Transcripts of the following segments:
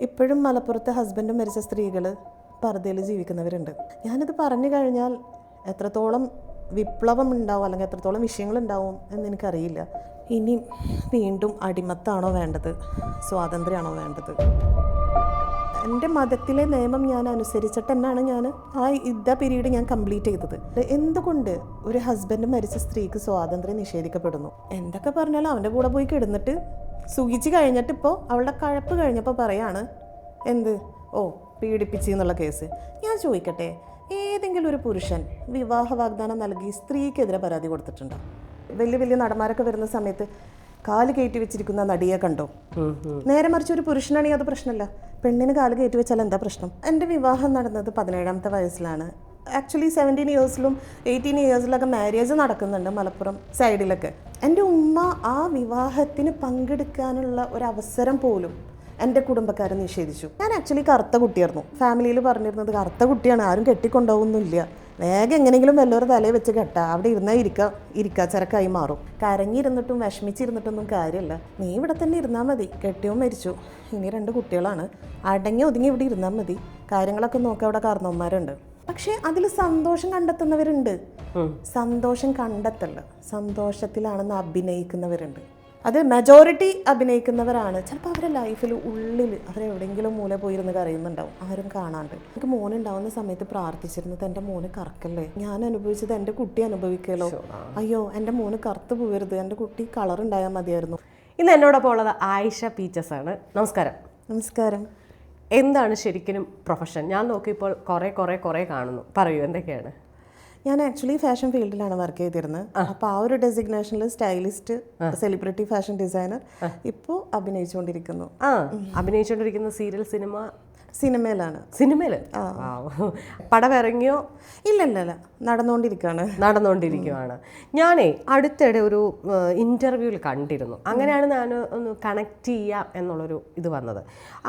ഇപ്പോഴും മലപ്പുറത്തെ ഹസ്ബൻഡ് മരിച്ച സ്ത്രീകൾ പർദ്ദയിൽ ജീവിക്കുന്നവരുണ്ട്. ഞാനിത് പറഞ്ഞു കഴിഞ്ഞാൽ എത്രത്തോളം വിപ്ലവം ഉണ്ടാവും അല്ലെങ്കിൽ എത്രത്തോളം വിഷയങ്ങൾ ഉണ്ടാവും എന്ന് എനിക്കറിയില്ല. ഇനി വീണ്ടും അടിമത്താണോ വേണ്ടത്? സ്വാതന്ത്ര്യമാണോ വേണ്ടത്? എന്റെ മതത്തിലെ നിയമം ഞാൻ അനുസരിച്ചിട്ട് തന്നെയാണ് ഞാൻ ആ യുദ്ധ പീരീഡ് ഞാൻ കംപ്ലീറ്റ് ചെയ്തത്. എന്തുകൊണ്ട് ഒരു ഹസ്ബൻഡ് മരിച്ച സ്ത്രീക്ക് സ്വാതന്ത്ര്യം നിഷേധിക്കപ്പെടുന്നു? എന്തൊക്കെ പറഞ്ഞാലും അവന്റെ കൂടെ പോയി കിടന്നിട്ട് സുഖിച്ച് കഴിഞ്ഞിട്ടിപ്പോൾ അവളുടെ കഴപ്പ് കഴിഞ്ഞപ്പോൾ പറയാണ് എന്ത്? ഓ പീഡിപ്പിച്ചു എന്നുള്ള കേസ്. ഞാൻ ചോദിക്കട്ടെ ഏതെങ്കിലും ഒരു പുരുഷൻ വിവാഹ വാഗ്ദാനം നൽകി സ്ത്രീക്കെതിരെ പരാതി കൊടുത്തിട്ടുണ്ടോ? വലിയ വലിയ നടന്മാരൊക്കെ വരുന്ന സമയത്ത് കാൽ കയറ്റി വെച്ചിരിക്കുന്ന നടിയെ കണ്ടോ? നേരെ മറിച്ച് ഒരു പുരുഷനാണെങ്കിൽ അത് പ്രശ്നമല്ല. പെണ്ണിന് കാൽ കയറ്റി വെച്ചാൽ എന്താ പ്രശ്നം? എന്റെ വിവാഹം നടന്നത് പതിനേഴാമത്തെ വയസ്സിലാണ്. ആക്ച്വലി സെവന്റീൻ ഇയേഴ്സിലും എയ്റ്റീൻ ഇയേഴ്സിലൊക്കെ മാരേജ് നടക്കുന്നുണ്ട് മലപ്പുറം സൈഡിലൊക്കെ എന്റെ ഉമ്മ ആ വിവാഹത്തിന് പങ്കെടുക്കാനുള്ള ഒരു അവസരം പോലും എന്റെ കുടുംബക്കാർ നിഷേധിച്ചു. ഞാൻ ആക്ച്വലി കറുത്ത കുട്ടിയായിരുന്നു. ഫാമിലിയിൽ പറഞ്ഞിരുന്നത് കറുത്ത കുട്ടിയാണ് ആരും കെട്ടിക്കൊണ്ടുപോകുന്നില്ല. വേഗം എങ്ങനെയെങ്കിലും വല്ലവരും തലയിൽ വെച്ച് കെട്ടാ. അവിടെ ഇരുന്നാൽ ഇരിക്ക ഇരിക്കാച്ചരക്കായി മാറും. കരഞ്ഞിരുന്നിട്ടും വിഷമിച്ചിരുന്നിട്ടൊന്നും കാര്യമല്ല നീ ഇവിടെ തന്നെ ഇരുന്നാൽ മതി. കെട്ടിയോ മരിച്ചു. ഇനി രണ്ട് കുട്ടികളാണ്. അടങ്ങി ഒതുങ്ങി ഇവിടെ ഇരുന്നാൽ മതി. കാര്യങ്ങളൊക്കെ നോക്കാൻ അവിടെ കാരണവന്മാരുണ്ട് പക്ഷേ അതിൽ സന്തോഷം കണ്ടെത്തുന്നവരുണ്ട്. സന്തോഷം കണ്ടെത്തല്ല സന്തോഷത്തിലാണെന്ന് അഭിനയിക്കുന്നവരുണ്ട്. അത് മെജോറിറ്റി അഭിനയിക്കുന്നവരാണ്. ചിലപ്പോൾ അവരുടെ ലൈഫിൽ ഉള്ളിൽ അവരെവിടെയെങ്കിലും മൂല പോയിരുന്ന് കരയുന്നുണ്ടാവും. ആരും കാണാണ്ട്. എനിക്ക് മോനുണ്ടാവുന്ന സമയത്ത് പ്രാർത്ഥിച്ചിരുന്നത് എന്റെ മോന് കറക്കല്ലേ? ഞാൻ അനുഭവിച്ചത് എന്റെ കുട്ടി അനുഭവിക്കലോ? അയ്യോ എന്റെ മോന് കറുത്ത് പോകരുത് എന്റെ കുട്ടി കളർ ഉണ്ടായാൽ മതിയായിരുന്നു. ഇന്ന് എന്നോടൊപ്പം ഉള്ളത് ആയിഷ പീച്ചസ് ആണ്. നമസ്കാരം. നമസ്കാരം. എന്താണ് ശരിക്കും പ്രൊഫഷൻ ഞാൻ നോക്കിയപ്പോൾ കുറേ കുറേ കുറേ കാണുന്നു. പറയൂ എന്തൊക്കെയാണ്? ഞാൻ ആക്ച്വലി ഫാഷൻ ഫീൽഡിലാണ് വർക്ക് ചെയ്തിരുന്നത്. അപ്പോൾ ആ ഒരു ഡെസിഗ്നേഷനിൽ സ്റ്റൈലിസ്റ്റ് സെലിബ്രിറ്റി ഫാഷൻ ഡിസൈനർ ഇപ്പോൾ അഭിനയിച്ചുകൊണ്ടിരിക്കുന്നു. ആ അഭിനയിച്ചുകൊണ്ടിരിക്കുന്ന സീരിയൽ സിനിമ സിനിമയിലാണ്. സിനിമയിൽ പടം ഇറങ്ങിയോ ഇല്ല ഇല്ല ഇല്ല നടന്നുകൊണ്ടിരിക്കുകയാണ് നടന്നുകൊണ്ടിരിക്കുവാണ്. ഞാനേ അടുത്തിടെ ഒരു ഇന്റർവ്യൂവിൽ കണ്ടിരുന്നു. അങ്ങനെയാണ് ഞാൻ ഒന്ന് കണക്ട് ചെയ്യാം എന്നുള്ളൊരു ഇത് വന്നത്.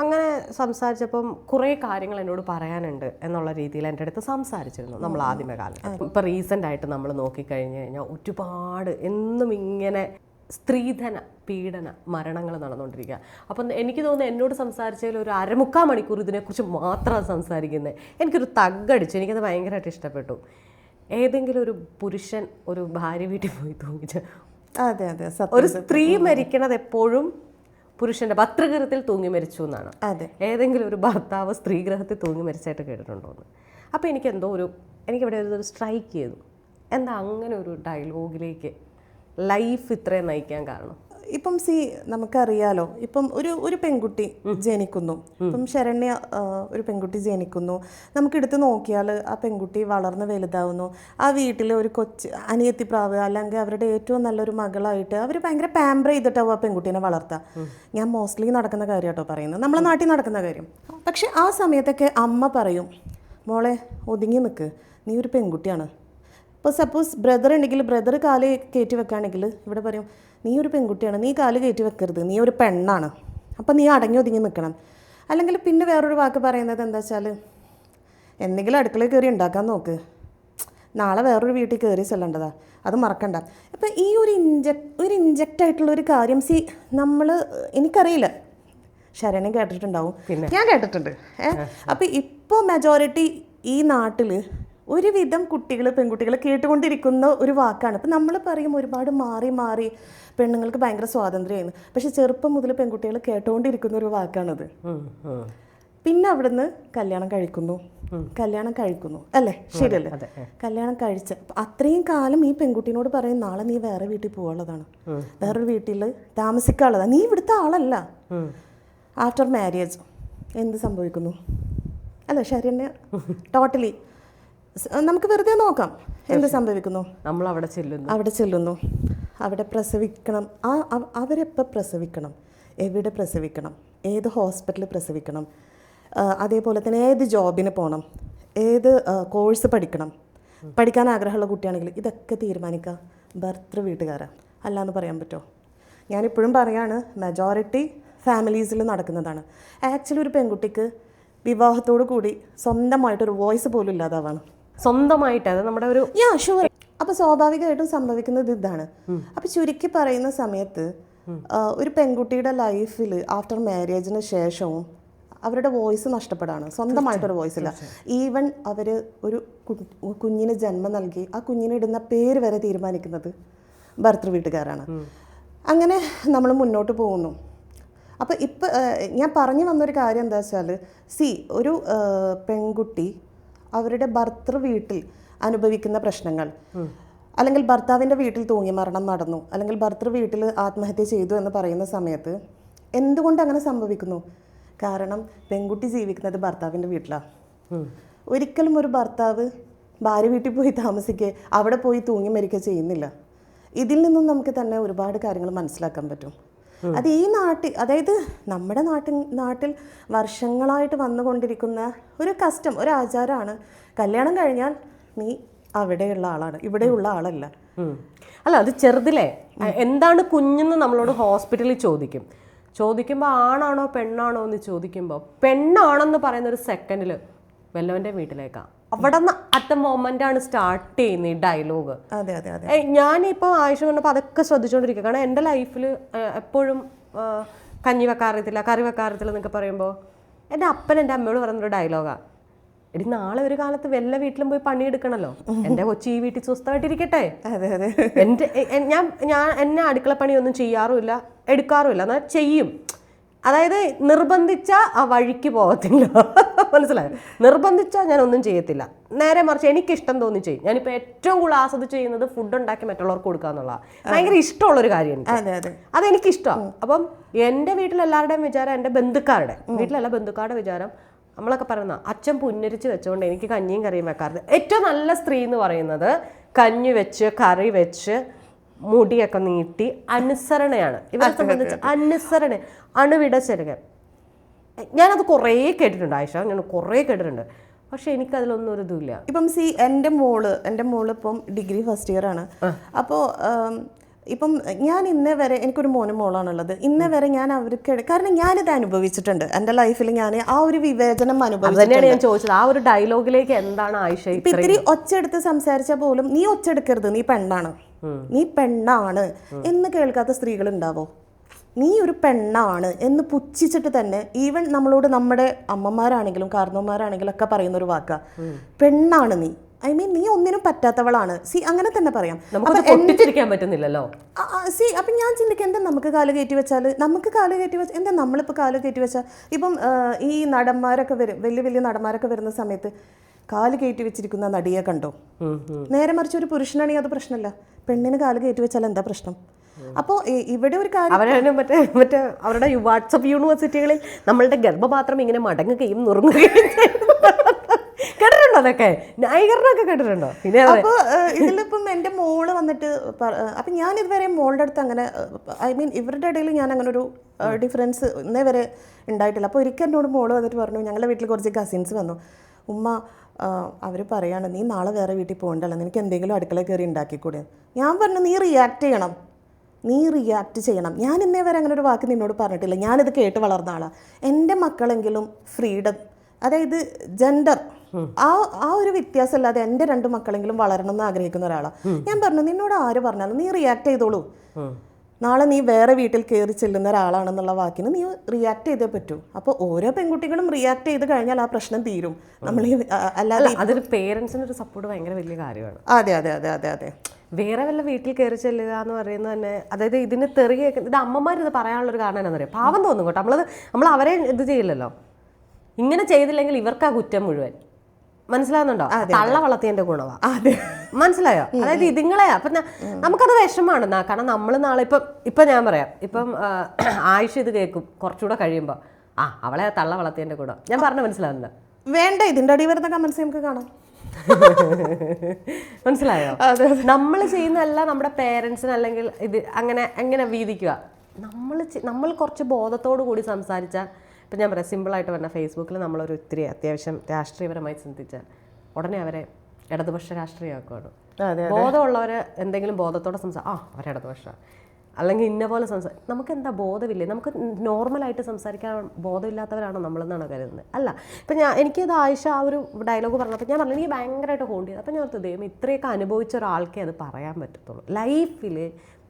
അങ്ങനെ സംസാരിച്ചപ്പം കുറേ കാര്യങ്ങൾ എന്നോട് പറയാനുണ്ട് എന്നുള്ള രീതിയിൽ എന്റെ അടുത്ത് സംസാരിച്ചിരുന്നു നമ്മൾ ആദ്യമേ കാലത്ത് ഇപ്പം റീസെന്റ് ആയിട്ട് നമ്മൾ നോക്കിക്കഴിഞ്ഞ് കഴിഞ്ഞാൽ ഒരുപാട് എന്നും ഇങ്ങനെ സ്ത്രീധന പീഡന മരണങ്ങൾ നടന്നുകൊണ്ടിരിക്കുക. അപ്പം എനിക്ക് തോന്നുന്നു എന്നോട് സംസാരിച്ചതിൽ ഒരു അരമുക്കാൽ മണിക്കൂർ ഇതിനെക്കുറിച്ച് മാത്രമാണ് സംസാരിക്കുന്നത്. എനിക്കൊരു തഗ്ഗടിച്ചു എനിക്കത് ഭയങ്കരമായിട്ട് ഇഷ്ടപ്പെട്ടു. ഏതെങ്കിലും ഒരു പുരുഷൻ ഒരു ഭാര്യ വീട്ടിൽ പോയി തൂങ്ങിച്ച് അതെ അതെ. ഒരു സ്ത്രീ മരിക്കണത് എപ്പോഴും പുരുഷന്റെ ഭർത്തൃഗ്രഹത്തിൽ തൂങ്ങി മരിച്ചു എന്നാണ്. അതെ. ഏതെങ്കിലും ഒരു ഭർത്താവ് സ്ത്രീഗ്രഹത്തിൽ തൂങ്ങി മരിച്ചായിട്ട് കേട്ടിട്ടുണ്ടോ എന്ന്. അപ്പോൾ എനിക്ക് എന്തോ ഒരു എനിക്കിവിടെ ഒരു സ്ട്രൈക്ക് ചെയ്തു. എന്താ അങ്ങനെ ഒരു ഡയലോഗിലേക്ക് ലൈഫ് ഇത്രയും നയിക്കാൻ കാരണം? ഇപ്പം സി നമുക്കറിയാലോ ഇപ്പം ഒരു ഒരു പെൺകുട്ടി ജനിക്കുന്നു. ഇപ്പം ശരണ്യ ഒരു പെൺകുട്ടി ജനിക്കുന്നു. നമുക്ക് നമുക്കെടുത്ത് നോക്കിയാൽ ആ പെൺകുട്ടി വളർന്ന് വലുതാവുന്നു. ആ വീട്ടിലെ ഒരു കൊച്ച് അനിയത്തിപ്രാവ് അല്ലെങ്കിൽ അവരുടെ ഏറ്റവും നല്ലൊരു മകളായിട്ട് അവർ ഭയങ്കര പാമ്പർ ചെയ്തിട്ടാവും ആ പെൺകുട്ടീനെ വളർത്തുക ഞാൻ മോസ്റ്റ്ലി നടക്കുന്ന കാര്യം കേട്ടോ പറയുന്നത്. നമ്മളെ നാട്ടിൽ നടക്കുന്ന കാര്യം. പക്ഷെ ആ സമയത്തൊക്കെ അമ്മ പറയും മോളെ ഒതുങ്ങി നിൽക്ക് നീ ഒരു പെൺകുട്ടിയാണ്. ഇപ്പോൾ സപ്പോസ് ബ്രദർ ഉണ്ടെങ്കിൽ ബ്രദർ കാൽ കയറ്റി വെക്കുകയാണെങ്കിൽ ഇവിടെ പറയും നീ ഒരു പെൺകുട്ടിയാണ് നീ കാൽ കയറ്റി വെക്കരുത് നീ ഒരു പെണ്ണാണ്. അപ്പം നീ അടങ്ങി ഒതുങ്ങി നിൽക്കണം അല്ലെങ്കിൽ പിന്നെ വേറൊരു വാക്ക് പറയുന്നത് എന്താ വെച്ചാൽ എന്തെങ്കിലും അടുക്കളയിൽ കയറി ഉണ്ടാക്കാൻ നോക്ക്. നാളെ വേറൊരു വീട്ടിൽ കയറി ചെല്ലേണ്ടതാ. അത് മറക്കണ്ട. അപ്പം ഈ ഒരു ഇഞ്ചക്ട് ഒരു ഇഞ്ചക്റ്റ് ആയിട്ടുള്ള ഒരു കാര്യം സി നമ്മൾ എനിക്കറിയില്ല. ശരണി കേട്ടിട്ടുണ്ടാവും. ഞാൻ കേട്ടിട്ടുണ്ട്. ഏഹ് അപ്പം ഇപ്പോൾ മെജോറിറ്റി ഈ നാട്ടിൽ ഒരുവിധം കുട്ടികൾ പെൺകുട്ടികൾ കേട്ടുകൊണ്ടിരിക്കുന്ന ഒരു വാക്കാണ്. ഇപ്പം നമ്മൾ പറയും ഒരുപാട് മാറി മാറി പെണ്ണുങ്ങൾക്ക് ഭയങ്കര സ്വാതന്ത്ര്യമായിരുന്നു. പക്ഷെ ചെറുപ്പം മുതൽ പെൺകുട്ടികൾ കേട്ടുകൊണ്ടിരിക്കുന്ന ഒരു വാക്കാണത്. പിന്നെ അവിടുന്ന് കല്യാണം കഴിക്കുന്നു. കല്യാണം കഴിക്കുന്നു. അല്ലേ? ശരിയല്ലേ? കല്യാണം കഴിച്ച. അത്രയും കാലം ഈ പെൺകുട്ടിനോട് പറയും നാളെ നീ വേറെ വീട്ടിൽ പോകാനുള്ളതാണ് വേറൊരു വീട്ടിൽ താമസിക്കാനുള്ളതാണ്. നീ ഇവിടുത്തെ ആളല്ല. ആഫ്റ്റർ മാരേജ് എന്ത് സംഭവിക്കുന്നു? അല്ല ശരി ടോട്ടലി നമുക്ക് വെറുതെ നോക്കാം. എന്ത് സംഭവിക്കുന്നു? നമ്മൾ അവിടെ ചെല്ലുന്നു. അവിടെ ചെല്ലുന്നു. അവിടെ പ്രസവിക്കണം. ആ അവ- അവരെപ്പോൾ പ്രസവിക്കണം? എവിടെ പ്രസവിക്കണം? ഏത് ഹോസ്പിറ്റലിൽ പ്രസവിക്കണം? അതേപോലെ തന്നെ ഏത് ജോബിന് പോകണം ഏത് കോഴ്സ് പഠിക്കണം? പഠിക്കാൻ ആഗ്രഹമുള്ള കുട്ടിയാണെങ്കിൽ ഇതൊക്കെ തീരുമാനിക്കുക ഭർത്തൃ വീട്ടുകാരാ. അല്ലാന്ന് പറയാൻ പറ്റുമോ ഞാനിപ്പോഴും പറയാണ് മെജോറിറ്റി ഫാമിലീസിൽ നടക്കുന്നതാണ്. ആക്ച്വലി ഒരു പെൺകുട്ടിക്ക് വിവാഹത്തോടു കൂടി സ്വന്തമായിട്ടൊരു വോയിസ് പോലും ഇല്ലാതാവാണ്. സ്വന്തമായിട്ട് അത് നമ്മുടെ ഒരു യാ ഷുവർ അപ്പൊ സ്വാഭാവികമായിട്ടും സംഭവിക്കുന്നത് ഇതാണ്. അപ്പൊ ചുരുക്കി പറയുന്ന സമയത്ത് ഒരു പെൺകുട്ടിയുടെ ലൈഫിൽ ആഫ്റ്റർ മാരേജിന് ശേഷവും അവരുടെ വോയിസ് നഷ്ടപ്പെടാണ്. സ്വന്തമായിട്ടൊരു വോയിസ് ഇല്ല ഈവൻ അവർ ഒരു കുഞ്ഞിന് ജന്മം നൽകി ആ കുഞ്ഞിന് ഇടുന്ന പേര് വരെ തീരുമാനിക്കുന്നത് ഭർത്തൃ വീട്ടുകാരാണ്. അങ്ങനെ നമ്മൾ മുന്നോട്ട് പോകുന്നു. അപ്പോൾ ഇപ്പം ഞാൻ പറഞ്ഞു വന്നൊരു കാര്യം എന്താ വെച്ചാൽ സി ഒരു പെൺകുട്ടി അവരുടെ ഭർത്തൃ വീട്ടിൽ അനുഭവിക്കുന്ന പ്രശ്നങ്ങൾ. അല്ലെങ്കിൽ ഭർത്താവിന്റെ വീട്ടിൽ തൂങ്ങി മരണം നടന്നു അല്ലെങ്കിൽ ഭർത്തൃ വീട്ടിൽ ആത്മഹത്യ ചെയ്തു എന്ന് പറയുന്ന സമയത്ത് എന്തുകൊണ്ട് അങ്ങനെ സംഭവിക്കുന്നു? കാരണം പെൺകുട്ടി ജീവിക്കുന്നത് ഭർത്താവിന്റെ വീട്ടിലാണ് ഒരിക്കലും ഒരു ഭർത്താവ് ഭാര്യ വീട്ടിൽ പോയി താമസിക്കുക അവിടെ പോയി തൂങ്ങി മരിക്കുക ചെയ്യുന്നില്ല. ഇതിൽ നിന്നും നമുക്ക് തന്നെ ഒരുപാട് കാര്യങ്ങൾ മനസ്സിലാക്കാൻ പറ്റും. അത് ഈ നാട്ടിൽ അതായത് നമ്മുടെ നാട്ടിൽ നാട്ടിൽ വർഷങ്ങളായിട്ട് വന്നുകൊണ്ടിരിക്കുന്ന ഒരു കസ്റ്റം ഒരു ആചാരമാണ്. കല്യാണം കഴിഞ്ഞാൽ നീ അവിടെയുള്ള ആളാണ് ഇവിടെയുള്ള ആളല്ല. അല്ല അത് ചെറുതിലേ. എന്താണ് കുഞ്ഞെന്ന് നമ്മളോട് ഹോസ്പിറ്റലിൽ ചോദിക്കും? ചോദിക്കുമ്പോൾ ആണാണോ പെണ്ണാണോ എന്ന് ചോദിക്കുമ്പോൾ പെണ്ണാണെന്ന് പറയുന്ന ഒരു സെക്കൻഡിൽ വല്ലവന്റെ വീട്ടിലേക്കാണ് അവിടെ നിന്ന് അറ്റ് ദ മൊമെന്റ് ആണ് സ്റ്റാർട്ട് ചെയ്യുന്നത് ഈ ഡയലോഗ് അതെ അതെ അതെ. ഞാനിപ്പോൾ ആയുഷ അതൊക്കെ ശ്രദ്ധിച്ചുകൊണ്ടിരിക്കുക കാരണം എന്റെ ലൈഫിൽ എപ്പോഴും കഞ്ഞി വെക്കാറില്ല കറി വെക്കാറില്ല എന്നൊക്കെ പറയുമ്പോൾ എന്റെ അപ്പൻ എന്റെ അമ്മയോട് പറയുന്നൊരു ഡയലോഗാ എടി നാളെ ഒരു കാലത്ത് വല്ല വീട്ടിലും പോയി പണിയെടുക്കണല്ലോ. എന്റെ കൊച്ചി ഈ വീട്ടിൽ സ്വസ്ഥമായിട്ടിരിക്കട്ടെ. അതെ അതെ. എന്റെ ഞാൻ ഞാൻ എന്നെ അടുക്കള പണിയൊന്നും ചെയ്യാറുമില്ല എടുക്കാറുമില്ല. എന്നാൽ ചെയ്യും. അതായത് നിർബന്ധിച്ച ആ വഴിക്ക് പോകത്തില്ല. മനസ്സിലായോ? നിർബന്ധിച്ചാൽ ഞാൻ ഒന്നും ചെയ്യത്തില്ല. നേരെ മറിച്ച് എനിക്കിഷ്ടം തോന്നി ചെയ്യും. ഞാനിപ്പോൾ ഏറ്റവും കൂടുതൽ ആസ്വദിച്ച് ചെയ്യുന്നത് ഫുഡ് ഉണ്ടാക്കി മറ്റുള്ളവർക്ക് കൊടുക്കുക എന്നുള്ളതാണ് ഭയങ്കര ഇഷ്ടമുള്ളൊരു കാര്യമാണ് എനിക്ക്. അതെ അതെ. അതെനിക്കിഷ്ടമാണ് അപ്പം എന്റെ വീട്ടിലെല്ലാവരുടെയും വിചാരം എന്റെ ബന്ധുക്കാരുടെ വീട്ടിലല്ല ബന്ധുക്കാരുടെ വിചാരം നമ്മളൊക്കെ പറയുന്ന അച്ഛൻ പുന്നരിച്ച് വെച്ചുകൊണ്ട് എനിക്ക് കഞ്ഞിയും കറിയും വെക്കാറുണ്ട്. ഏറ്റവും നല്ല സ്ത്രീ എന്ന് പറയുന്നത് കഞ്ഞി വെച്ച് കറി വെച്ച് മുടിയൊക്കെ നീട്ടി അനുസരണയാണ്. ഇവരെ സംബന്ധിച്ച് അനുസരണ അണുവിട അണുവിടച്ചെടുക ഞാനത് കുറേ കേട്ടിട്ടുണ്ട് ആയിഷ ഞാൻ കുറേ കേട്ടിട്ടുണ്ട്. പക്ഷെ എനിക്ക് അതിലൊന്നും ഒരു ഇതുമില്ല ഇപ്പം സി എന്റെ മോൾ എന്റെ മോൾ ഇപ്പം ഡിഗ്രി ഫസ്റ്റ് ഇയർ ആണ്. അപ്പോൾ ഇപ്പം ഞാൻ ഇന്നേ വരെ എനിക്കൊരു മോനും മോളാണുള്ളത്. ഇന്നേ വരെ ഞാൻ അവർക്ക് കാരണം ഞാനിത് അനുഭവിച്ചിട്ടുണ്ട്. എന്റെ ലൈഫിൽ ഞാൻ ആ ഒരു വിവേചനം അനുഭവിച്ചിട്ടുണ്ട്. അനുഭവിച്ചു ഞാൻ ചോദിച്ചത്. ആ ഒരു ഡയലോഗിലേക്ക് എന്താണ് ആയിഷ ഇപ്പം ഇത്തിരി ഒച്ചെടുത്ത് സംസാരിച്ചാൽ പോലും നീ ഒച്ചെടുക്കരുത് നീ പെണ്ണാണ്. നീ പെണ്ണാണ് എന്ന് കേൾക്കാത്ത സ്ത്രീകൾ ഉണ്ടാവോ നീ ഒരു പെണ്ണാണ് എന്ന് പുച്ഛിച്ചിട്ട് തന്നെ ഈവൻ നമ്മളോട് നമ്മുടെ അമ്മമാരാണെങ്കിലും കാരണവന്മാരാണെങ്കിലും ഒക്കെ പറയുന്ന ഒരു വാക്കാ. പെണ്ണാണ് നീ. ഐ മീൻ നീ ഒന്നിനും പറ്റാത്തവളാണ്. സി അങ്ങനെ തന്നെ പറയാം. പൊട്ടിച്ചിരിക്കാൻ പറ്റുന്നില്ലല്ലോ. സി അപ്പം ഞാൻ ചിന്തിക്കുക എന്താ നമുക്ക് കാൽ കയറ്റി വെച്ചാൽ നമുക്ക് കാൽ കയറ്റി വെച്ചാൽ എന്താ നമ്മളിപ്പോൾ കാൽ കയറ്റി വെച്ചാൽ ഇപ്പം ഈ നടന്മാരൊക്കെ വരും വലിയ വലിയ നടന്മാരൊക്കെ വരുന്ന സമയത്ത് കാൽ കയറ്റി വെച്ചിരിക്കുന്ന നടിയെ കണ്ടോ. നേരെ മറിച്ച് ഒരു പുരുഷനാണെങ്കിൽ അത് പ്രശ്നമല്ല. പെണ്ണിന് കാൽ കയറ്റി വെച്ചാൽ എന്താ പ്രശ്നം? അപ്പോൾ ഇവിടെ ഒരു കാര്യം അവരെ മറ്റേ മറ്റേ അവരുടെ വാട്സപ്പ് യൂണിവേഴ്സിറ്റികളിൽ നമ്മളുടെ ഗർഭപാത്രം ഇങ്ങനെ മടങ്ങുകയും നുറുങ്ങുകയും. കേട്ടിട്ടുണ്ടോ അതൊക്കെ? ന്യായീകരണമൊക്കെ കേട്ടിട്ടുണ്ടോ? പിന്നെ അപ്പോൾ ഇതിലിപ്പം എന്റെ മോൾ വന്നിട്ട് അപ്പം ഞാൻ ഇതുവരെ മോളുടെ അടുത്ത് അങ്ങനെ ഐ മീൻ ഇവരുടെ ഇടയിൽ ഞാൻ അങ്ങനെ ഒരു ഡിഫറൻസ് ഇന്നേ വരെ ഉണ്ടായിട്ടില്ല. അപ്പോൾ ഒരിക്കൽ എന്നോട് മോൾ വന്നിട്ട് പറഞ്ഞു ഞങ്ങളുടെ വീട്ടിൽ കുറച്ച് കസിൻസ് വന്നു. ഉമ്മ അവർ പറയാണ് നീ നാളെ വേറെ വീട്ടിൽ പോകണ്ടല്ലോ നിനക്ക് എന്തെങ്കിലും അടുക്കള കയറി ഉണ്ടാക്കിക്കൂടെ? ഞാൻ പറഞ്ഞു നീ റിയാക്ട് ചെയ്യണം. നീ റിയാക്ട് ചെയ്യണം. ഞാൻ ഇന്നേ വരെ അങ്ങനെ ഒരു വാക്ക് നിന്നോട് പറഞ്ഞിട്ടില്ല. ഞാനിത് കേട്ട് വളർന്ന ആളാണ് എന്റെ മക്കളെങ്കിലും ഫ്രീഡം അതായത് ജെൻഡർ ആ ആ ഒരു വ്യത്യാസം അല്ലാതെ എന്റെ രണ്ട് മക്കളെങ്കിലും വളരണം എന്ന് ആഗ്രഹിക്കുന്ന ഒരാളാണ് ഞാൻ പറഞ്ഞു നിന്നോട് ആര് പറഞ്ഞാലും നീ റിയാക്ട് ചെയ്തോളൂ. നാളെ നീ വേറെ വീട്ടിൽ കയറി ചെല്ലുന്ന ഒരാളാണെന്നുള്ള വാക്കിന് നീ റിയാക്ട് ചെയ്തേ പറ്റൂ. അപ്പോൾ ഓരോ പെൺകുട്ടികളും റിയാക്ട് ചെയ്ത് കഴിഞ്ഞാൽ ആ പ്രശ്നം തീരും. നമ്മൾ അല്ലാതെ അതൊരു പേരൻസിന് ഒരു സപ്പോർട്ട് ഭയങ്കര വലിയ കാര്യമാണ്. അതെ അതെ അതെ അതെ അതെ. വേറെ വല്ല വീട്ടിൽ കയറി ചെല്ലുക എന്ന് പറയുന്നത് തന്നെ അതായത് ഇതിന് തെറി കേൾക്കുന്ന ഇത് അമ്മമാർ ഇത് പറയാനുള്ളൊരു കാരണം എന്താണെന്ന് അറിയാം പാവം തോന്നും കേട്ടോ. നമ്മളത് നമ്മൾ അവരെ ഇത് ചെയ്യില്ലല്ലോ. ഇങ്ങനെ ചെയ്തില്ലെങ്കിൽ ഇവർക്കാ കുറ്റം മുഴുവൻ. മനസ്സിലാവുന്നുണ്ടോ? തള്ള വളർത്തിയതിന്റെ ഗുണവാ. മനസ്സിലായോ? അതായത് ഇതുങ്ങളെ അപ്പൊ നമുക്കത് വിഷമാണ്. കാരണം നമ്മൾ നാളെ ഇപ്പം ഇപ്പൊ ഞാൻ പറയാം. ഇപ്പം ആയിഷ ഇത് കേൾക്കും. കുറച്ചുകൂടെ കഴിയുമ്പോൾ ആ അവളെ തള്ള വളർത്തിയതിന്റെ ഗുണം ഞാൻ പറഞ്ഞ മനസ്സിലാവുന്നില്ല വേണ്ട ഇതിന്റെ അടി വരുന്ന കമൻസ് നമുക്ക് കാണാം. മനസ്സിലായോ? നമ്മൾ ചെയ്യുന്നതല്ല നമ്മുടെ പേരൻസിന് അല്ലെങ്കിൽ ഇത് അങ്ങനെ അങ്ങനെ വീതിക്കുക. നമ്മൾ നമ്മൾ കുറച്ച് ബോധത്തോടു കൂടി സംസാരിച്ചാൽ ഇപ്പം ഞാൻ പറയാം സിമ്പിളായിട്ട് പറഞ്ഞ ഫേസ്ബുക്കിൽ നമ്മളൊരു ഒത്തിരി അത്യാവശ്യം രാഷ്ട്രീയപരമായി ചിന്തിച്ചാൽ ഉടനെ അവരെ ഇടതുപക്ഷ രാഷ്ട്രീയമാക്കുവാണ് അതെ ബോധമുള്ളവർ എന്തെങ്കിലും ബോധത്തോടെ സംസാ ആ അവർ ഇടതുപക്ഷ. അല്ലെങ്കിൽ ഇന്ന പോലെ സംസാരിക്കും നമുക്ക് എന്താ ബോധമില്ലേ? നമുക്ക് നോർമലായിട്ട് സംസാരിക്കാൻ ബോധമില്ലാത്തവരാണോ നമ്മളെന്നാണ് കരുതുന്നത്. അല്ല ഇപ്പം ഞാൻ എനിക്കത് ആയിഷ ആ ഒരു ഡയലോഗ് പറഞ്ഞപ്പോൾ ഞാൻ പറഞ്ഞു എനിക്ക് ഭയങ്കരമായിട്ട് ഹോണ്ട് ചെയ്തു. അപ്പം ഞാൻ ഓർത്തു ദൈവം ഇത്രയൊക്കെ അനുഭവിച്ച ഒരാൾക്കേ അത് പറയാൻ പറ്റത്തുള്ളൂ. ലൈഫിൽ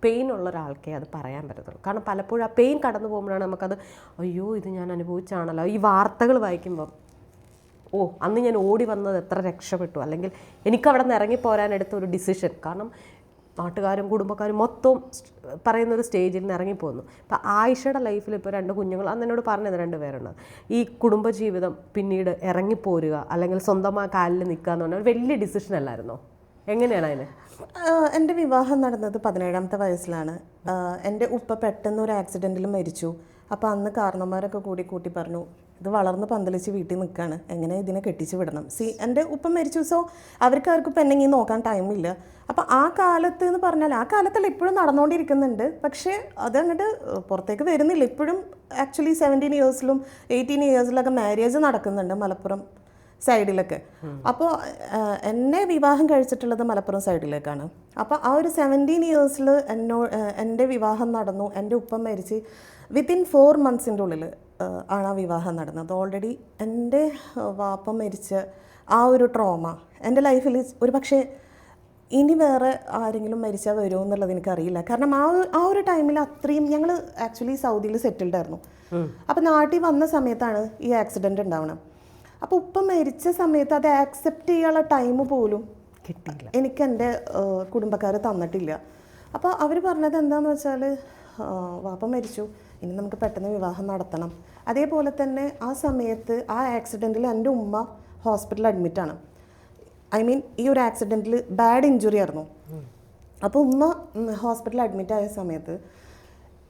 പെയിൻ ഉള്ള ഒരാൾക്കേ അത് പറയാൻ പറ്റത്തുള്ളൂ. കാരണം പലപ്പോഴും ആ പെയിൻ കടന്നു പോകുമ്പോഴാണ് നമുക്കത് അയ്യോ ഇത് ഞാൻ അനുഭവിച്ചാണല്ലോ. ഈ വാർത്തകൾ വായിക്കുമ്പം ഓ അന്ന് ഞാൻ ഓടി വന്നത് എത്ര രക്ഷപ്പെട്ടു. അല്ലെങ്കിൽ എനിക്ക് അവിടെ നിന്ന് ഇറങ്ങിപ്പോരാനെടുത്ത ഒരു ഡിസിഷൻ. കാരണം നാട്ടുകാരും കുടുംബക്കാരും മൊത്തം പറയുന്നൊരു സ്റ്റേജിൽ നിന്ന് ഇറങ്ങിപ്പോന്നു. അപ്പോൾ ആയിഷയുടെ ലൈഫിൽ ഇപ്പോൾ രണ്ട് കുഞ്ഞുങ്ങൾ അന്ന് എന്നോട് പറഞ്ഞത് രണ്ട് പേരുണ്ട്. ഈ കുടുംബജീവിതം പിന്നീട് ഇറങ്ങിപ്പോരുക അല്ലെങ്കിൽ സ്വന്തമായ കാലിൽ നിൽക്കുക എന്ന് പറഞ്ഞാൽ വലിയ ഡിസിഷൻ അല്ലായിരുന്നോ? എങ്ങനെയാണ് അതിന്? എന്റെ വിവാഹം നടന്നത് പതിനേഴാമത്തെ വയസ്സിലാണ്. എന്റെ ഉപ്പ പെട്ടെന്ന് ഒരു ആക്സിഡന്റിൽ മരിച്ചു. അപ്പോൾ അന്ന് കാരണന്മാരൊക്കെ കൂടി കൂട്ടി പറഞ്ഞു ഇത് വളർന്ന് പന്തലിച്ച് വീട്ടിൽ നിൽക്കുകയാണ് എങ്ങനെ ഇതിനെ കെട്ടിച്ച് വിടണം? സി എന്റെ ഉപ്പ മരിച്ചു സോ അവർക്ക് ആർക്കും എന്നെങ്കിൽ നോക്കാൻ ടൈമില്ല അപ്പോൾ ആ കാലത്ത് എന്ന് പറഞ്ഞാൽ ആ കാലത്തല്ല ഇപ്പോഴും നടന്നുകൊണ്ടിരിക്കുന്നുണ്ട് പക്ഷേ അതങ്ങോട്ട് പുറത്തേക്ക് വരുന്നില്ല. ഇപ്പോഴും ആക്ച്വലി സെവന്റീൻ ഇയേഴ്സിലും എയ്റ്റീൻ ഇയേഴ്സിലൊക്കെ മാരേജ് നടക്കുന്നുണ്ട് മലപ്പുറം സൈഡിലൊക്കെ അപ്പോൾ എന്നെ വിവാഹം കഴിച്ചിട്ടുള്ളത് മലപ്പുറം സൈഡിലേക്കാണ് അപ്പോൾ ആ ഒരു സെവന്റീൻ ഇയേഴ്സിൽ എന്നോ എന്റെ വിവാഹം നടന്നു എന്റെ ഉപ്പം മരിച്ച് വിത്തിൻ ഫോർ മന്ത്സിന്റെ ഉള്ളിൽ ആണ് ആ വിവാഹം നടന്നത്. ഓൾറെഡി എന്റെ വാപ്പ മരിച്ച ആ ഒരു ട്രോമ എന്റെ ലൈഫിൽ ഒരു പക്ഷേ ഇനി വേറെ ആരെങ്കിലും മരിച്ചാൽ വരുമോ എന്നുള്ളത് എനിക്കറിയില്ല. കാരണം ആ ഒരു- ആ ഒരു ടൈമിൽ അത്രയും ഞങ്ങൾ ആക്ച്വലി സൗദിയിൽ സെറ്റിൽഡ് ആയിരുന്നു. അപ്പം നാട്ടിൽ വന്ന സമയത്താണ് ഈ ആക്സിഡന്റ് ഉണ്ടാവണം അപ്പോൾ ഉപ്പ മരിച്ച സമയത്ത് അത് ആക്സെപ്റ്റ് ചെയ്യാനുള്ള ടൈം പോലും കിട്ടില്ല എനിക്ക് എന്റെ കുടുംബക്കാർ തന്നിട്ടില്ല. അപ്പോൾ അവർ പറഞ്ഞത് എന്താണെന്ന് വെച്ചാൽ വാപ്പ മരിച്ചു. ഇനി നമുക്ക് പെട്ടെന്ന് വിവാഹം നടത്തണം. അതേപോലെ തന്നെ ആ സമയത്ത് ആ ആക്സിഡന്റിൽ എന്റെ ഉമ്മ ഹോസ്പിറ്റലിൽ അഡ്മിറ്റാണ് ഐ മീൻ ഈ ഒരു ആക്സിഡന്റിൽ ബാഡ് ഇഞ്ചുറി ആയിരുന്നു. അപ്പോൾ ഉമ്മ ഹോസ്പിറ്റലിൽ അഡ്മിറ്റ് ആയ സമയത്ത്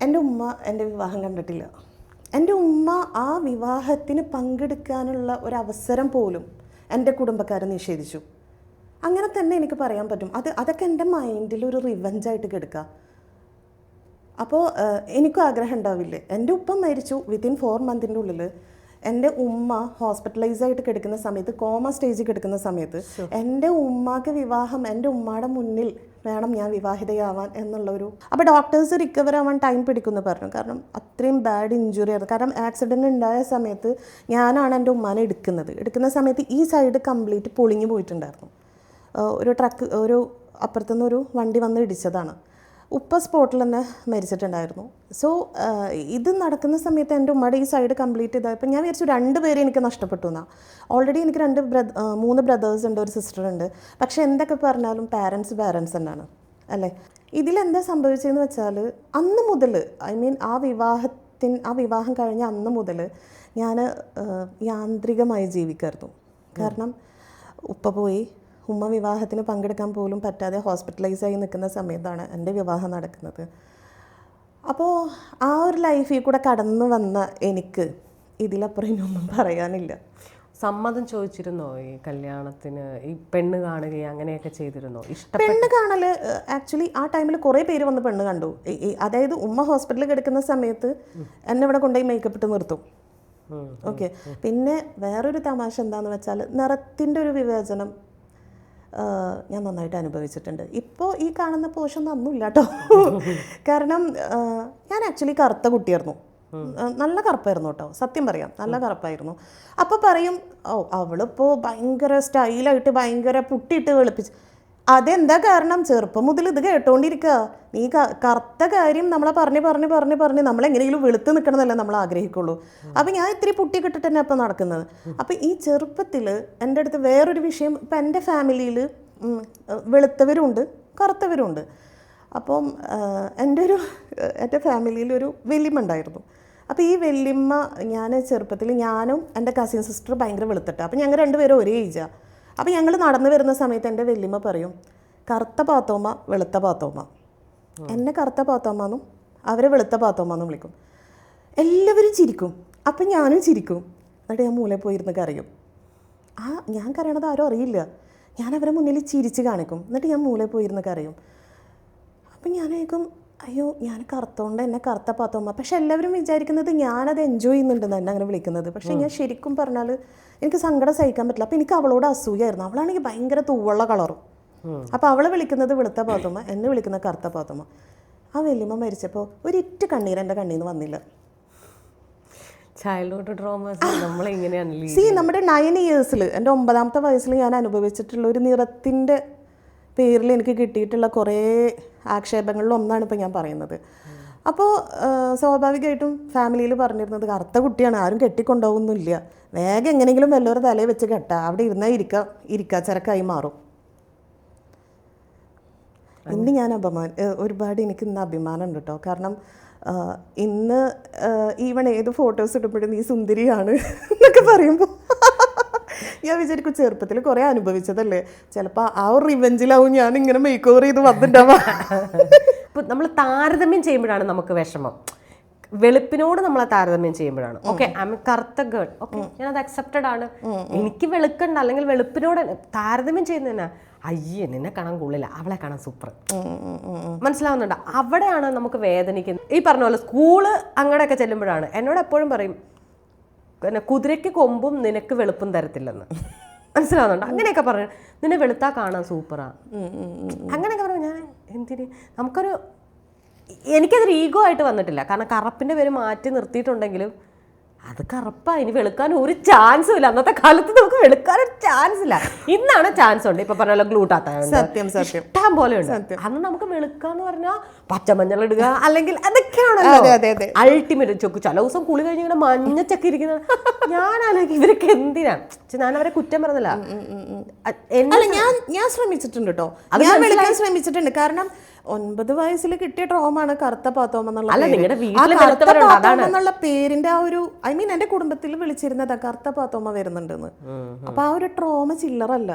എന്റെ ഉമ്മ എന്റെ വിവാഹം കണ്ടിട്ടില്ല. എന്റെ ഉമ്മ ആ വിവാഹത്തിന് പങ്കെടുക്കാനുള്ള ഒരു അവസരം പോലും എന്റെ കുടുംബക്കാർ നിഷേധിച്ചു. അങ്ങനെ തന്നെ എനിക്ക് പറയാൻ പറ്റും. അത് അതൊക്കെ എന്റെ മൈൻഡിൽ ഒരു റിവഞ്ചായിട്ട് കിടക്കുക അപ്പോൾ എനിക്കും ആഗ്രഹം ഉണ്ടാവില്ലേ? എന്റെ ഉപ്പ മരിച്ചു വിത്തിൻ ഫോർ മന്തിന്റെ ഉള്ളിൽ. എന്റെ ഉമ്മ ഹോസ്പിറ്റലൈസ് ആയിട്ട് കിടക്കുന്ന സമയത്ത് കോമ സ്റ്റേജിൽ കിടക്കുന്ന സമയത്ത് എന്റെ ഉമ്മാക്ക് വിവാഹം എന്റെ ഉമ്മയുടെ മുന്നിൽ വേണം ഞാൻ വിവാഹിതയാവാൻ എന്നുള്ളൊരു അപ്പോൾ ഡോക്ടേഴ്സ് റിക്കവർ ആവാൻ ടൈം പിടിക്കുമെന്ന് പറഞ്ഞു. കാരണം അത്രയും ബാഡ് ഇഞ്ചുറി ആയിരുന്നു. കാരണം ആക്സിഡന്റ് ഉണ്ടായ സമയത്ത് ഞാനാണ് എന്റെ ഉമ്മാനെ എടുക്കുന്നത്. എടുക്കുന്ന സമയത്ത് ഈ സൈഡ് കംപ്ലീറ്റ് പൊളിഞ്ഞു പോയിട്ടുണ്ടായിരുന്നു. ഒരു ട്രക്ക് ഒരു അപ്പുറത്തുനിന്ന് ഒരു വണ്ടി വന്ന് ഇടിച്ചതാണ്. ഉപ്പ സ്പോട്ടിൽ തന്നെ മരിച്ചിട്ടുണ്ടായിരുന്നു. സോ ഇത് നടക്കുന്ന സമയത്ത് എന്റെ ഉമ്മയുടെ ഈ സൈഡ് കംപ്ലീറ്റ് ചെയ്തപ്പോൾ ഞാൻ വിചാരിച്ചു രണ്ട് പേരെ എനിക്ക് നഷ്ടപ്പെട്ടു എന്നാ. ഓൾറെഡി എനിക്ക് രണ്ട് ബ്രദ മൂന്ന് ബ്രദേഴ്സ് ഉണ്ട് ഒരു സിസ്റ്റർ ഉണ്ട്. പക്ഷേ എന്തൊക്കെ പറഞ്ഞാലും പാരൻസ് പാരൻസ് തന്നെയാണ് അല്ലേ? ഇതിലെന്താ സംഭവിച്ചതെന്ന് വെച്ചാൽ അന്ന് മുതൽ ഐ മീൻ ആ വിവാഹത്തിന് ആ വിവാഹം കഴിഞ്ഞ അന്ന് മുതൽ ഞാൻ യാന്ത്രികമായി ജീവിക്കായിരുന്നു. കാരണം ഉപ്പ പോയി ഉമ്മ വിവാഹത്തിന് പങ്കെടുക്കാൻ പോലും പറ്റാതെ ഹോസ്പിറ്റലൈസ് ആയി നിൽക്കുന്ന സമയത്താണ് എന്റെ വിവാഹം നടക്കുന്നത്. അപ്പോൾ ആ ഒരു ലൈഫിൽ കൂടെ കടന്നു വന്ന എനിക്ക് ഇതിലപ്പുറം ഇനിയൊന്നും പറയാനില്ല. സമ്മതം ചോദിച്ചിരുന്നോ ഈ കല്യാണത്തിന്? ഈ പെണ്ണ് കാണുകയും അങ്ങനെയൊക്കെ ചെയ്തിരുന്നോ? ഇഷ്ടം പെണ്ണ് കാണൽ ആക്ച്വലി ആ ടൈമിൽ കുറേ പേര് വന്ന് പെണ്ണ് കണ്ടു. അതായത് ഉമ്മ ഹോസ്പിറ്റലിൽ കിടക്കുന്ന സമയത്ത് എന്നെ ഇവിടെ കൊണ്ടുപോയി മേക്കപ്പ് ഇട്ട് നിർത്തും. ഓക്കെ പിന്നെ വേറൊരു തമാശ എന്താന്ന് വെച്ചാൽ നിറത്തിന്റെ ഒരു വിവേചനം ഞാൻ നന്നായിട്ട് അനുഭവിച്ചിട്ടുണ്ട്. ഇപ്പോൾ ഈ കാണുന്ന പോഷൻ നന്നില്ല കേട്ടോ കാരണം ഞാൻ ആക്ച്വലി കറുത്ത കുട്ടിയായിരുന്നു. നല്ല കറുപ്പായിരുന്നു കേട്ടോ. സത്യം പറയാം നല്ല കറുപ്പായിരുന്നു. അപ്പോൾ പറയും ഓ അവളിപ്പോൾ ഭയങ്കര സ്റ്റൈലായിട്ട് ഭയങ്കര പുട്ടിയിട്ട് വെളുപ്പിച്ച് അതെന്താ കാരണം? ചെറുപ്പം മുതൽ ഇത് കേട്ടോണ്ടിരിക്കുക നീ കറുത്ത കാര്യം നമ്മളെ പറഞ്ഞ് പറഞ്ഞ് പറഞ്ഞ് പറഞ്ഞ് നമ്മളെങ്ങനെയെങ്കിലും വെളുത്ത് നിൽക്കണമെന്നല്ലേ നമ്മൾ ആഗ്രഹിക്കുള്ളൂ. അപ്പം ഞാൻ ഇത്തിരി പുട്ടി കിട്ടിട്ട് തന്നെ അപ്പം നടക്കുന്നത്. അപ്പം ഈ ചെറുപ്പത്തിൽ എന്റെ അടുത്ത് വേറൊരു വിഷയം ഇപ്പം എന്റെ ഫാമിലിയിൽ വെളുത്തവരുണ്ട് കറുത്തവരുണ്ട്. അപ്പം എന്റെ ഒരു എന്റെ ഫാമിലിയിൽ ഒരു വെല്ലിമ ഉണ്ടായിരുന്നു. അപ്പോൾ ഈ വെല്ലിമ്മ ഞാൻ ചെറുപ്പത്തിൽ ഞാനും എന്റെ കസിൻ സിസ്റ്റർ ഭയങ്കര വെളുത്തിട്ട്. അപ്പം ഞങ്ങൾ രണ്ടുപേരും ഒരേ ഏജാണ് അപ്പോൾ ഞങ്ങൾ നടന്നു വരുന്ന സമയത്ത് എന്റെ വെല്ലിമ പറയും കറുത്ത പാത്തോമ്മ വെളുത്ത പാത്തോമ്മ. എന്നെ കറുത്ത പാത്തോമ്മ എന്നും അവരെ വെളുത്ത പാത്തോമ്മ എന്നും വിളിക്കും. എല്ലാവരും ചിരിക്കും. അപ്പം ഞാനും ചിരിക്കും. എന്നിട്ട് ഞാൻ മൂലെ പോയിരുന്ന് കരയും. ആ ഞാൻ കരയണത് ആരും അറിയില്ല. ഞാൻ അവരെ മുന്നിൽ ചിരിച്ച് കാണിക്കും. എന്നിട്ട് ഞാൻ മൂലെ പോയിരുന്ന് കരയും. അപ്പം ഞാൻ കേൾക്കും അയ്യോ ഞാൻ കറുത്തോണ്ട് എന്നെ കറുത്ത പാത്തോമ്മ പക്ഷെ എല്ലാവരും വിചാരിക്കുന്നത് ഞാനത് എൻജോയ് ചെയ്യുന്നുണ്ടെന്ന് എന്നെ അങ്ങനെ വിളിക്കുന്നത്. പക്ഷെ ഞാൻ ശരിക്കും പറഞ്ഞാൽ എനിക്ക് സങ്കടം സഹിക്കാൻ പറ്റില്ല. അപ്പം എനിക്ക് അവളോട് അസൂയായിരുന്നു. അവളാണെങ്കിൽ ഭയങ്കര തൂവുള്ള കളറും അപ്പോൾ അവളെ വിളിക്കുന്നത് വെളുത്ത പാത്തോമ്മ എന്നെ വിളിക്കുന്ന കറുത്ത പാത്തോമ്മ ആ വല്യമ്മ മരിച്ചപ്പോൾ ഒരിറ്റ് കണ്ണീർ എന്റെ കണ്ണീർ നിന്ന് വന്നില്ല ചൈൽഡ്ഹുഡ് സി നമ്മുടെ നയൻ ഇയേഴ്സിൽ എന്റെ ഒമ്പതാമത്തെ വയസ്സിൽ ഞാൻ അനുഭവിച്ചിട്ടുള്ള ഒരു നിറത്തിന്റെ പേരിൽ എനിക്ക് കിട്ടിയിട്ടുള്ള കുറേ ആക്ഷേപങ്ങളിൽ ഒന്നാണ് ഇപ്പം ഞാൻ പറയുന്നത്. അപ്പോൾ സ്വാഭാവികമായിട്ടും ഫാമിലിയിൽ പറഞ്ഞിരുന്നത് കറുത്ത കുട്ടിയാണ് ആരും കെട്ടിക്കൊണ്ടുപോകുന്നില്ല. വേഗം എങ്ങനെയെങ്കിലും വല്ലവരെ തലയിൽ വെച്ച് കെട്ടാ. അവിടെ ഇരുന്നാൽ ഇരിക്ക ഇരിക്ക ചരക്കായി മാറും. ഇന്ന് ഞാൻ അപമാന ഒരുപാട് എനിക്ക് ഇന്ന് അഭിമാനമുണ്ട് കേട്ടോ കാരണം ഇന്ന് ഈവൺ ഏത് ഫോട്ടോസ് ഇടുമ്പോഴും നീ സുന്ദരിയാണ് എന്നൊക്കെ പറയുമ്പോൾ ഞാൻ വിചാരിക്കും ചെറുപ്പത്തിൽ കുറേ അനുഭവിച്ചതല്ലേ. ചിലപ്പോൾ ആ ഒരു റിവെഞ്ചിലാവും ഞാൻ ഇങ്ങനെ മേക്ക് ഓവർ ചെയ്ത് വന്നിട്ടുണ്ടാവാ ഇപ്പം നമ്മൾ താരതമ്യം ചെയ്യുമ്പോഴാണ് നമുക്ക് വിഷമം. വെളുപ്പിനോട് നമ്മളെ താരതമ്യം ചെയ്യുമ്പോഴാണ്. ഓക്കെ ഐ എം കറുത്ത ഗേൾ ഓക്കെ ഞാനത് അക്സെപ്റ്റഡ് ആണ്. എനിക്ക് വെളുക്കണ്ട അല്ലെങ്കിൽ വെളുപ്പിനോട് താരതമ്യം ചെയ്യുന്നതിന്? അയ്യേ നിന്നെ കാണാൻ കൊള്ളില്ല. അവളെ കാണാൻ സൂപ്പർ മനസ്സിലാവുന്നുണ്ട്? അവിടെയാണ് നമുക്ക് വേദനിക്കുന്നത്. ഈ പറഞ്ഞ പോലെ സ്കൂൾ അങ്ങടെയൊക്കെ ചെല്ലുമ്പോഴാണ്. എന്നോട് എപ്പോഴും പറയും പിന്നെ കുതിരയ്ക്ക് കൊമ്പും നിനക്ക് വെളുപ്പും തരത്തില്ലെന്ന്. മനസ്സിലാവുന്നുണ്ട്? അങ്ങനെയൊക്കെ പറഞ്ഞു. നിന്നെ വെളുത്താ കാണാൻ സൂപ്പറാ അങ്ങനെയൊക്കെ പറഞ്ഞു. ഞാൻ എന്തിന്? നമുക്കൊരു എനിക്കതൊരു ഈഗോ ആയിട്ട് വന്നിട്ടില്ല. കാരണം കറപ്പിന്റെ പേര് മാറ്റി നിർത്തിയിട്ടുണ്ടെങ്കിലും അത് കറപ്പാ. ഇനി വെളുക്കാൻ ഒരു ചാൻസും ഇല്ല. അന്നത്തെ കാലത്ത് നമുക്ക് വെളുക്കാൻ ഒരു ചാൻസ് ഇല്ല. ഇന്നാണ് ചാൻസ് ഉണ്ട്. ഇപ്പൊ പറഞ്ഞ ഗ്ലൂട്ടാത്ത സത്യം സത്യം. ഇഷ്ടം പോലെ ഉണ്ട്. അന്ന് നമുക്ക് വെളുക്കാന്ന് പറഞ്ഞാൽ പച്ചമഞ്ഞൾ ഇടുക അല്ലെങ്കിൽ അതൊക്കെയാണ് അതൊക്കെയാണല്ലോ. അൾട്ടിമേറ്റ് ചൊക്ക്. ചില ദിവസം കുളി കഴിഞ്ഞ് ഇങ്ങനെ മഞ്ഞച്ചൊക്കെ ഇരിക്കുന്ന ഞാനാണെങ്കിൽ ഇവരൊക്കെ എന്തിനാ? ഞാൻ അവരെ കുറ്റം പറഞ്ഞില്ല ഞാൻ ഞാൻ ശ്രമിച്ചിട്ടുണ്ട് കേട്ടോ ഞാൻ വെളുക്കാൻ ശ്രമിച്ചിട്ടുണ്ട്. കാരണം ഒൻപത് വയസ്സിൽ കിട്ടിയ ട്രോമാണ് കറുത്ത പാത്തോമ എന്നുള്ള. എന്നുള്ള പേരിന്റെ ആ ഒരു ഐ മീൻ എന്റെ കുടുംബത്തിൽ വിളിച്ചിരുന്നതാ കറുത്ത പാത്തോമ വരുന്നുണ്ടെന്ന്. അപ്പൊ ആ ഒരു ട്രോമ ചില്ലറല്ല.